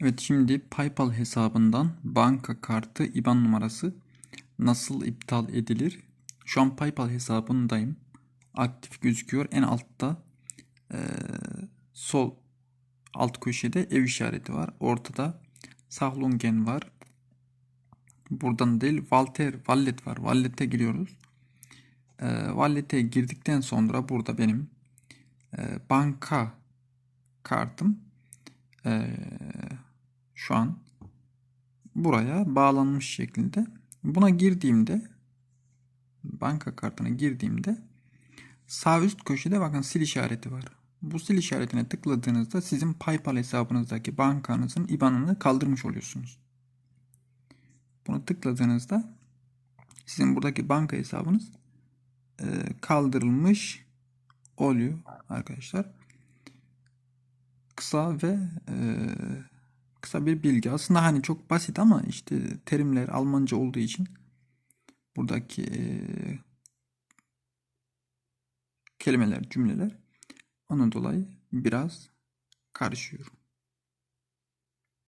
Evet şimdi PayPal hesabından banka kartı IBAN numarası nasıl iptal edilir? Şu an PayPal hesabındayım. Aktif gözüküyor. En altta eee, sol alt köşede ev işareti var. Ortada Sahlungen var. Buradan değil Walter Wallet var. Wallet'e giriyoruz. Eee Wallet'e girdikten sonra burada benim eee, banka kartım eee, şu an buraya bağlanmış şekilde. Buna girdiğimde banka kartına girdiğimde sağ üst köşede bakın sil işareti var. Bu sil işaretine tıkladığınızda sizin PayPal hesabınızdaki bankanızın IBAN'ını kaldırmış oluyorsunuz. Bunu tıkladığınızda sizin buradaki banka hesabınız e, kaldırılmış oluyor arkadaşlar. Kısa ve e, kısa bir bilgi. Aslında hani çok basit ama işte terimler Almanca olduğu için buradaki e, kelimeler, cümleler onun dolayı biraz karışıyor.